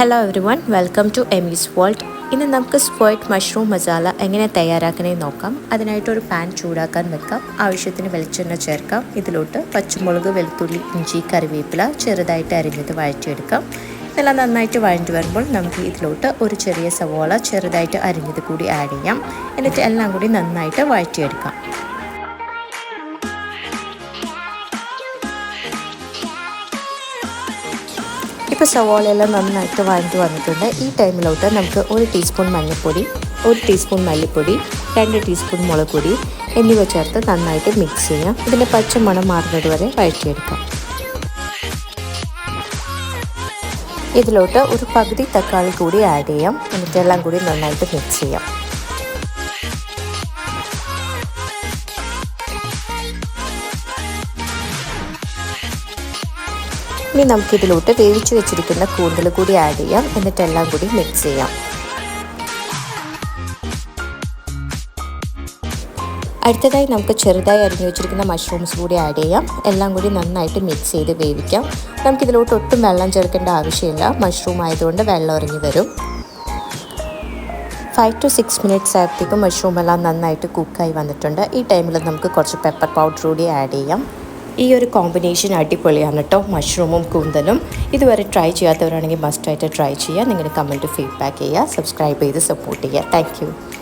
Hello everyone welcome to Emi's world ഇന്ന് നമുക്ക് സ്പോയിറ്റ് mushroom masala എങ്ങനെ തയ്യാറാക്കണേ നോക്കാം. അതിനായിട്ട് ഒരു പാൻ ചൂടാക്കാൻ വെക്കാം. ആവശ്യത്തിന് വെളിച്ചെണ്ണ ചേർക്കാം. ഇതിലോട്ട് പച്ചമുളക് വെളുത്തുള്ളി ഇഞ്ചി കറിവേപ്പില ചെറുതായിട്ട് അരിഞ്ഞത് വഴറ്റിയെടുക്കാം. ഇതെല്ലാം നന്നായിട്ട് വഴഞ്ഞു വരുമ്പോൾ നമുക്ക് ഇതിലോട്ട് ഒരു ചെറിയ സവോള ചെറുതായിട്ട് അരിഞ്ഞത് കൂടി ആഡ് ചെയ്യാം. എന്നിട്ട് എല്ലാം കൂടി നന്നായിട്ട് വഴറ്റിയെടുക്കാം. ഇപ്പോൾ സവാളയെല്ലാം നന്നായിട്ട് വഴഞ്ഞു വന്നിട്ടുണ്ട്. ഈ ടൈമിലോട്ട് നമുക്ക് ഒരു ടീസ്പൂൺ മഞ്ഞൾപ്പൊടി ഒരു ടീസ്പൂൺ മല്ലിപ്പൊടി രണ്ട് ടീസ്പൂൺ മുളക് പൊടി എന്നിവ ചേർത്ത് നന്നായിട്ട് മിക്സ് ചെയ്യാം. ഇതിന്റെ പച്ചമണം മാറുന്നത് വരെ വഴറ്റിയെടുക്കാം. ഇതിലോട്ട് ഒരു പകുതി തക്കാളി കൂടി ആഡ് ചെയ്യാം. എന്നിട്ടെല്ലാം കൂടി നന്നായിട്ട് മിക്സ് ചെയ്യാം. ഇനി നമുക്കിതിലോട്ട് വേവിച്ച് വെച്ചിരിക്കുന്ന കൂന്തൽ കൂടി ആഡ് ചെയ്യാം. എന്നിട്ടെല്ലാം കൂടി മിക്സ് ചെയ്യാം. അടുത്തതായി നമുക്ക് ചെറുതായി അരിഞ്ഞു വെച്ചിരിക്കുന്ന മഷ്റൂംസ് കൂടി ആഡ് ചെയ്യാം. എല്ലാം കൂടി നന്നായിട്ട് മിക്സ് ചെയ്ത് വേവിക്കാം. നമുക്കിതിലോട്ട് ഒട്ടും വെള്ളം ചേർക്കേണ്ട ആവശ്യമില്ല. മഷ്റൂം ആയതുകൊണ്ട് വെള്ളം ഇറങ്ങി വരും. ഫൈവ് ടു സിക്സ് മിനിറ്റ്സ് ആയപ്പോഴത്തേക്കും മഷ്റൂം എല്ലാം നന്നായിട്ട് കുക്കായി വന്നിട്ടുണ്ട്. ഈ ടൈമിൽ നമുക്ക് കുറച്ച് പെപ്പർ പൗഡർ കൂടി ആഡ് ചെയ്യാം. ഈ ഒരു കോമ്പിനേഷൻ അടിപൊളിയാണ് കേട്ടോ മഷ്റൂമും കൂന്തലും. ഇതുവരെ ട്രൈ ചെയ്യാത്തവരാണെങ്കിൽ മസ്റ്റായിട്ട് ട്രൈ ചെയ്യുക. നിങ്ങളുടെ കമന്റ് ഫീഡ്ബാക്ക് ചെയ്യുക. സബ്സ്ക്രൈബ് ചെയ്ത് സപ്പോർട്ട് ചെയ്യുക. താങ്ക്